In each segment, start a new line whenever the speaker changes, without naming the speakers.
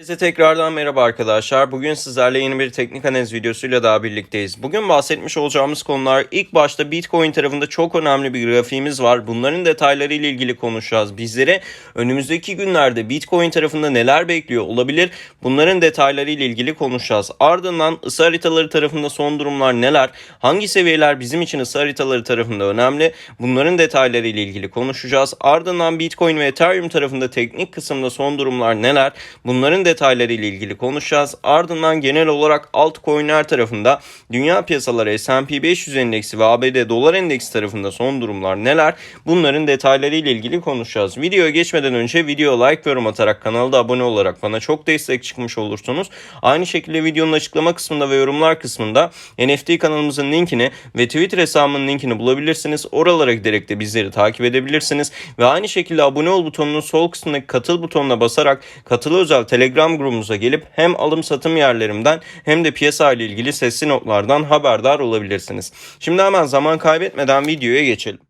Herkese tekrardan merhaba arkadaşlar. Bugün sizlerle yeni bir teknik analiz videosuyla daha birlikteyiz. Bugün bahsetmiş olacağımız konular ilk başta Bitcoin tarafında çok önemli bir grafiğimiz var. Bunların detayları ile ilgili konuşacağız. Bizlere önümüzdeki günlerde Bitcoin tarafında neler bekliyor olabilir? Bunların detayları ile ilgili konuşacağız. Ardından ısı haritaları tarafında son durumlar neler? Hangi seviyeler bizim için ısı haritaları tarafında önemli? Bunların detayları ile ilgili konuşacağız. Ardından Bitcoin ve Ethereum tarafında teknik kısımda son durumlar neler? Bunların detayları ile ilgili konuşacağız. Ardından genel olarak altcoin'ler tarafında dünya piyasaları S&P 500 endeksi ve ABD dolar endeksi tarafında son durumlar neler? Bunların detayları ile ilgili konuşacağız. Videoya geçmeden önce video like yorum atarak kanalda abone olarak bana çok destek çıkmış olursunuz. Aynı şekilde videonun açıklama kısmında ve yorumlar kısmında NFT kanalımızın linkini ve Twitter hesabımın linkini bulabilirsiniz. Oralara giderek de bizleri takip edebilirsiniz. Ve aynı şekilde abone ol butonunun sol kısmındaki katıl butonuna basarak katılı özel Telegram grubumuza gelip hem alım satım yerlerimden hem de piyasa ile ilgili sesli notlardan haberdar olabilirsiniz. Şimdi hemen zaman kaybetmeden videoya geçelim.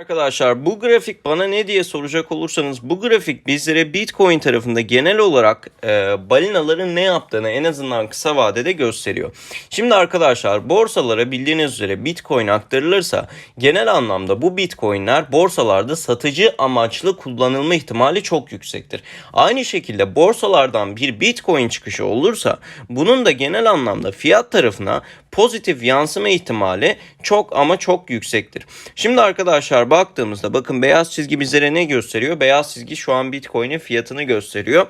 Arkadaşlar bu grafik bana ne diye soracak olursanız bu grafik bizlere Bitcoin tarafında genel olarak e, balinaların ne yaptığını en azından kısa vadede gösteriyor. Şimdi arkadaşlar borsalara bildiğiniz üzere Bitcoin aktarılırsa genel anlamda bu Bitcoin'ler borsalarda satıcı amaçlı kullanılma ihtimali çok yüksektir. Aynı şekilde borsalardan bir Bitcoin çıkışı olursa bunun da genel anlamda fiyat tarafına pozitif yansıma ihtimali çok ama çok yüksektir. Şimdi arkadaşlar baktığımızda bakın beyaz çizgi bizlere ne gösteriyor? Beyaz çizgi şu an Bitcoin'in fiyatını gösteriyor.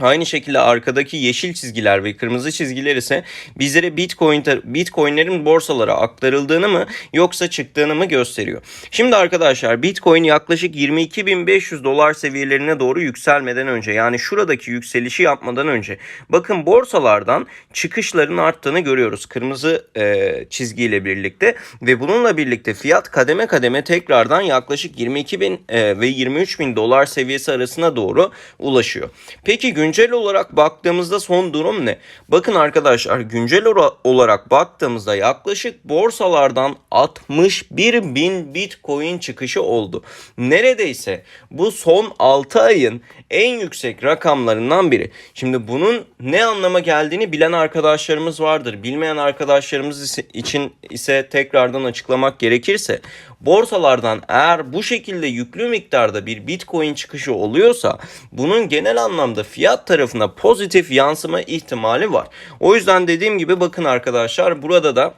Aynı şekilde arkadaki yeşil çizgiler ve kırmızı çizgiler ise bizlere Bitcoin Bitcoin'lerin borsalara aktarıldığını mı yoksa çıktığını mı gösteriyor. Şimdi arkadaşlar Bitcoin yaklaşık 22.500 dolar seviyelerine doğru yükselmeden önce yani şuradaki yükselişi yapmadan önce bakın borsalardan çıkışların arttığını görüyoruz kırmızı e, çizgiyle birlikte ve bununla birlikte fiyat kademe kademe tekrardan yaklaşık 22.000 e, ve 23.000 dolar seviyesi arasına doğru ulaşıyor. Peki gün güncel olarak baktığımızda son durum ne? Bakın arkadaşlar güncel olarak baktığımızda yaklaşık borsalardan 61 bin bitcoin çıkışı oldu. Neredeyse bu son 6 ayın en yüksek rakamlarından biri. Şimdi bunun ne anlama geldiğini bilen arkadaşlarımız vardır. Bilmeyen arkadaşlarımız için ise tekrardan açıklamak gerekirse borsalardan eğer bu şekilde yüklü miktarda bir bitcoin çıkışı oluyorsa bunun genel anlamda fiyat tarafına pozitif yansıma ihtimali var. O yüzden dediğim gibi bakın arkadaşlar burada da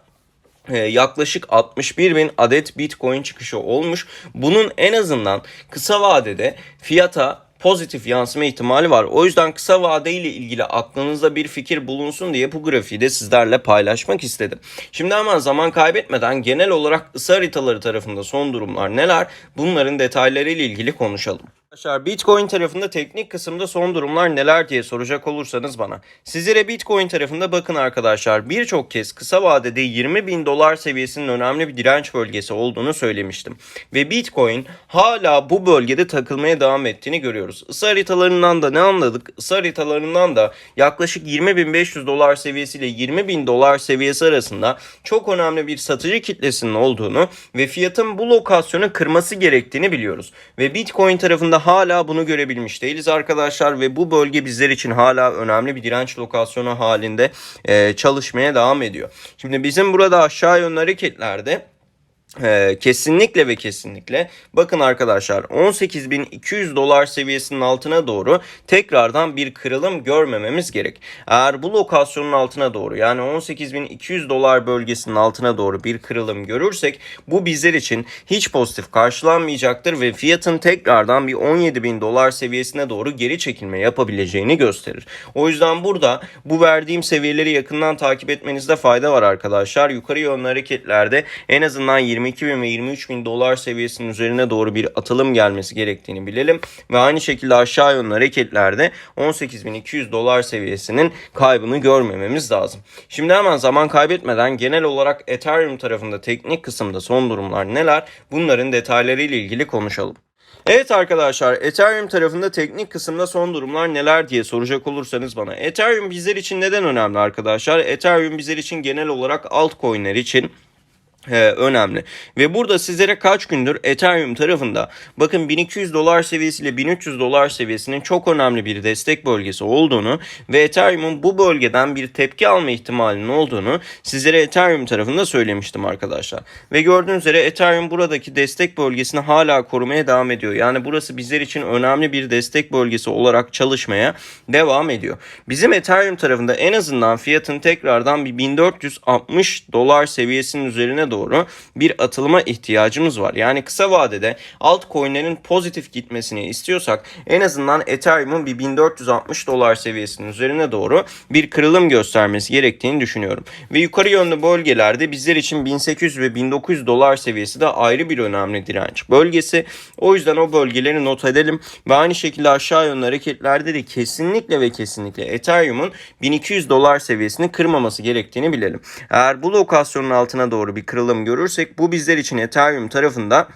e, yaklaşık 61 bin adet bitcoin çıkışı olmuş. Bunun en azından kısa vadede fiyata pozitif yansıma ihtimali var. O yüzden kısa vadeyle ilgili aklınızda bir fikir bulunsun diye bu grafiği de sizlerle paylaşmak istedim. Şimdi hemen zaman kaybetmeden genel olarak ısı haritaları tarafında son durumlar neler? Bunların detayları ile ilgili konuşalım. Arkadaşlar Bitcoin tarafında teknik kısımda son durumlar neler diye soracak olursanız bana. Sizlere Bitcoin tarafında bakın arkadaşlar birçok kez kısa vadede 20 bin dolar seviyesinin önemli bir direnç bölgesi olduğunu söylemiştim. Ve Bitcoin hala bu bölgede takılmaya devam ettiğini görüyoruz. Isı haritalarından da ne anladık? Isı haritalarından da yaklaşık 20.500 dolar seviyesiyle 20 bin dolar seviyesi arasında çok önemli bir satıcı kitlesinin olduğunu ve fiyatın bu lokasyonu kırması gerektiğini biliyoruz. Ve Bitcoin tarafında hala bunu görebilmiş değiliz arkadaşlar ve bu bölge bizler için hala önemli bir direnç lokasyonu halinde çalışmaya devam ediyor. Şimdi bizim burada aşağı yönlü hareketlerde ee, kesinlikle ve kesinlikle bakın arkadaşlar 18.200 dolar seviyesinin altına doğru tekrardan bir kırılım görmememiz gerek. Eğer bu lokasyonun altına doğru yani 18.200 dolar bölgesinin altına doğru bir kırılım görürsek bu bizler için hiç pozitif karşılanmayacaktır ve fiyatın tekrardan bir 17.000 dolar seviyesine doğru geri çekilme yapabileceğini gösterir. O yüzden burada bu verdiğim seviyeleri yakından takip etmenizde fayda var arkadaşlar. Yukarı yönlü hareketlerde en azından 20 22 bin ve 23 bin dolar seviyesinin üzerine doğru bir atılım gelmesi gerektiğini bilelim. Ve aynı şekilde aşağı yönlü hareketlerde 18.200 dolar seviyesinin kaybını görmememiz lazım. Şimdi hemen zaman kaybetmeden genel olarak Ethereum tarafında teknik kısımda son durumlar neler bunların detaylarıyla ilgili konuşalım. Evet arkadaşlar Ethereum tarafında teknik kısımda son durumlar neler diye soracak olursanız bana. Ethereum bizler için neden önemli arkadaşlar? Ethereum bizler için genel olarak altcoin'ler için He, önemli. Ve burada sizlere kaç gündür Ethereum tarafında bakın 1200 dolar seviyesiyle 1300 dolar seviyesinin çok önemli bir destek bölgesi olduğunu ve Ethereum'un bu bölgeden bir tepki alma ihtimalinin olduğunu sizlere Ethereum tarafında söylemiştim arkadaşlar. Ve gördüğünüz üzere Ethereum buradaki destek bölgesini hala korumaya devam ediyor. Yani burası bizler için önemli bir destek bölgesi olarak çalışmaya devam ediyor. Bizim Ethereum tarafında en azından fiyatın tekrardan bir 1460 dolar seviyesinin üzerine doğru bir atılıma ihtiyacımız var. Yani kısa vadede altcoin'lerin pozitif gitmesini istiyorsak en azından Ethereum'un bir 1460 dolar seviyesinin üzerine doğru bir kırılım göstermesi gerektiğini düşünüyorum. Ve yukarı yönlü bölgelerde bizler için 1800 ve 1900 dolar seviyesi de ayrı bir önemli direnç bölgesi. O yüzden o bölgeleri not edelim ve aynı şekilde aşağı yönlü hareketlerde de kesinlikle ve kesinlikle Ethereum'un 1200 dolar seviyesini kırmaması gerektiğini bilelim. Eğer bu lokasyonun altına doğru bir kırılım görürsek bu bizler için Ethereum tarafında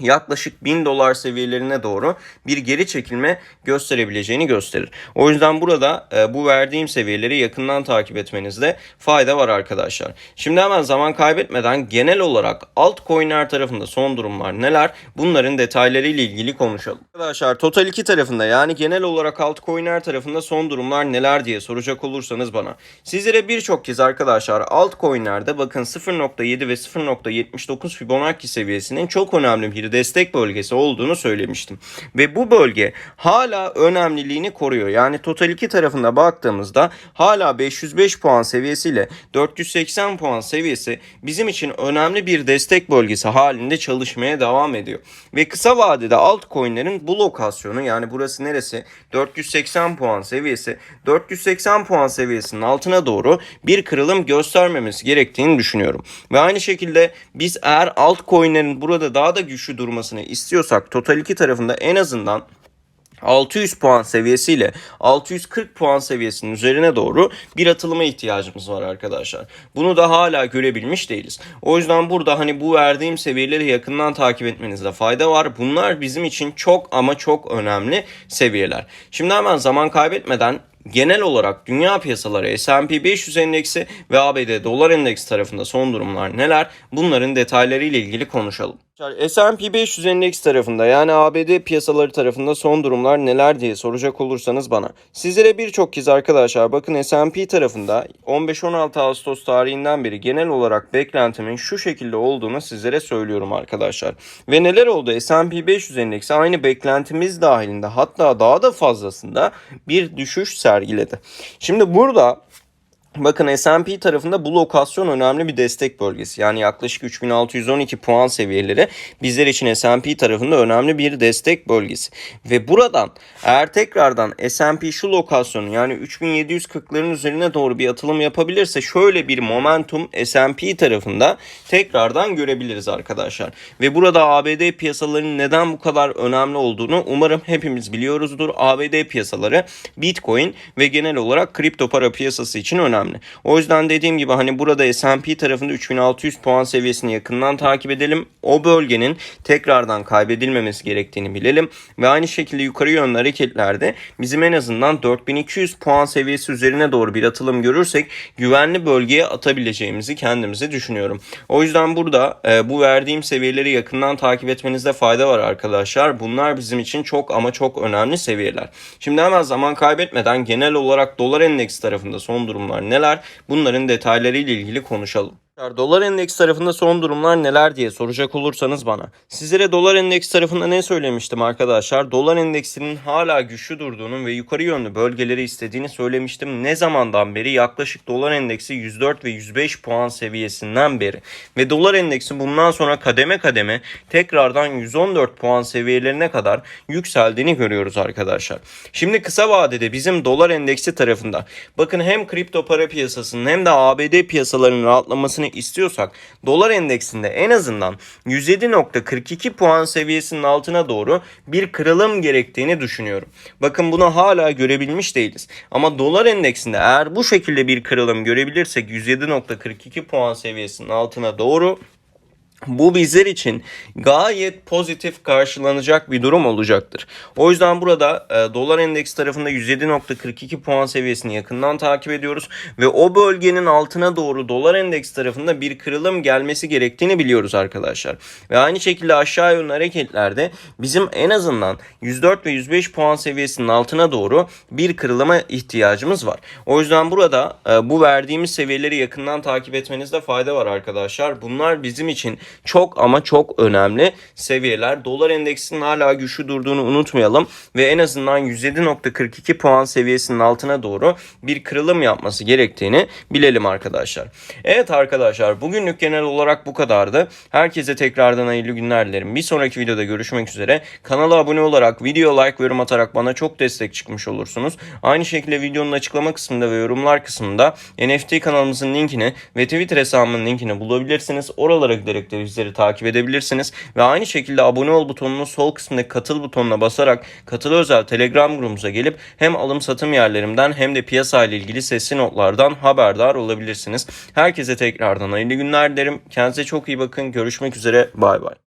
yaklaşık 1000 dolar seviyelerine doğru bir geri çekilme gösterebileceğini gösterir. O yüzden burada e, bu verdiğim seviyeleri yakından takip etmenizde fayda var arkadaşlar. Şimdi hemen zaman kaybetmeden genel olarak altcoin'ler tarafında son durumlar neler? Bunların detayları ile ilgili konuşalım. Arkadaşlar Total 2 tarafında yani genel olarak altcoin'ler tarafında son durumlar neler diye soracak olursanız bana. Sizlere birçok kez arkadaşlar altcoin'lerde bakın 0.7 ve 0.79 Fibonacci seviyesinin çok önemli bir destek bölgesi olduğunu söylemiştim. Ve bu bölge hala önemliliğini koruyor. Yani Total 2 tarafında baktığımızda hala 505 puan seviyesiyle 480 puan seviyesi bizim için önemli bir destek bölgesi halinde çalışmaya devam ediyor. Ve kısa vadede altcoin'lerin bu lokasyonu yani burası neresi? 480 puan seviyesi. 480 puan seviyesinin altına doğru bir kırılım göstermemesi gerektiğini düşünüyorum. Ve aynı şekilde biz eğer altcoin'lerin burada daha da güçlü durmasını istiyorsak Total 2 tarafında en azından 600 puan seviyesiyle 640 puan seviyesinin üzerine doğru bir atılıma ihtiyacımız var arkadaşlar. Bunu da hala görebilmiş değiliz. O yüzden burada hani bu verdiğim seviyeleri yakından takip etmenizde fayda var. Bunlar bizim için çok ama çok önemli seviyeler. Şimdi hemen zaman kaybetmeden genel olarak dünya piyasaları S&P 500 endeksi ve ABD dolar endeks tarafında son durumlar neler? Bunların detayları ile ilgili konuşalım. S&P 500 endeks tarafında yani ABD piyasaları tarafında son durumlar neler diye soracak olursanız bana. Sizlere birçok kez arkadaşlar bakın S&P tarafında 15-16 Ağustos tarihinden beri genel olarak beklentimin şu şekilde olduğunu sizlere söylüyorum arkadaşlar. Ve neler oldu? S&P 500 endeksi aynı beklentimiz dahilinde hatta daha da fazlasında bir düşüş sergiledi. Şimdi burada Bakın S&P tarafında bu lokasyon önemli bir destek bölgesi. Yani yaklaşık 3612 puan seviyeleri bizler için S&P tarafında önemli bir destek bölgesi. Ve buradan eğer tekrardan S&P şu lokasyonu yani 3740'ların üzerine doğru bir atılım yapabilirse şöyle bir momentum S&P tarafında tekrardan görebiliriz arkadaşlar. Ve burada ABD piyasalarının neden bu kadar önemli olduğunu umarım hepimiz biliyoruzdur. ABD piyasaları Bitcoin ve genel olarak kripto para piyasası için önemli önemli. O yüzden dediğim gibi hani burada S&P tarafında 3600 puan seviyesini yakından takip edelim. O bölgenin tekrardan kaybedilmemesi gerektiğini bilelim. Ve aynı şekilde yukarı yönlü hareketlerde bizim en azından 4200 puan seviyesi üzerine doğru bir atılım görürsek güvenli bölgeye atabileceğimizi kendimize düşünüyorum. O yüzden burada e, bu verdiğim seviyeleri yakından takip etmenizde fayda var arkadaşlar. Bunlar bizim için çok ama çok önemli seviyeler. Şimdi hemen zaman kaybetmeden genel olarak dolar endeksi tarafında son durumlar ne neler? Bunların detaylarıyla ilgili konuşalım. Dolar endeks tarafında son durumlar neler diye soracak olursanız bana. Sizlere dolar endeks tarafında ne söylemiştim arkadaşlar? Dolar endeksinin hala güçlü durduğunu ve yukarı yönlü bölgeleri istediğini söylemiştim. Ne zamandan beri? Yaklaşık dolar endeksi 104 ve 105 puan seviyesinden beri. Ve dolar endeksi bundan sonra kademe kademe tekrardan 114 puan seviyelerine kadar yükseldiğini görüyoruz arkadaşlar. Şimdi kısa vadede bizim dolar endeksi tarafında bakın hem kripto para piyasasının hem de ABD piyasalarının rahatlamasını etmesini istiyorsak dolar endeksinde en azından 107.42 puan seviyesinin altına doğru bir kırılım gerektiğini düşünüyorum. Bakın bunu hala görebilmiş değiliz. Ama dolar endeksinde eğer bu şekilde bir kırılım görebilirsek 107.42 puan seviyesinin altına doğru Bu bizler için gayet pozitif karşılanacak bir durum olacaktır. O yüzden burada e, dolar endeks tarafında 107.42 puan seviyesini yakından takip ediyoruz ve o bölgenin altına doğru dolar endeks tarafında bir kırılım gelmesi gerektiğini biliyoruz arkadaşlar. Ve aynı şekilde aşağı yönlü hareketlerde bizim en azından 104 ve 105 puan seviyesinin altına doğru bir kırılıma ihtiyacımız var. O yüzden burada e, bu verdiğimiz seviyeleri yakından takip etmenizde fayda var arkadaşlar. Bunlar bizim için çok ama çok önemli seviyeler. Dolar endeksinin hala güçlü durduğunu unutmayalım ve en azından 107.42 puan seviyesinin altına doğru bir kırılım yapması gerektiğini bilelim arkadaşlar. Evet arkadaşlar bugünlük genel olarak bu kadardı. Herkese tekrardan hayırlı günler dilerim. Bir sonraki videoda görüşmek üzere. Kanala abone olarak, video like ve yorum atarak bana çok destek çıkmış olursunuz. Aynı şekilde videonun açıklama kısmında ve yorumlar kısmında NFT kanalımızın linkini ve Twitter hesabımın linkini bulabilirsiniz. Oralara giderek de bizleri takip edebilirsiniz. Ve aynı şekilde abone ol butonunun sol kısmındaki katıl butonuna basarak katıl özel Telegram grubumuza gelip hem alım satım yerlerimden hem de piyasa ile ilgili sesli notlardan haberdar olabilirsiniz. Herkese tekrardan hayırlı günler dilerim. Kendinize çok iyi bakın. Görüşmek üzere. Bay bay.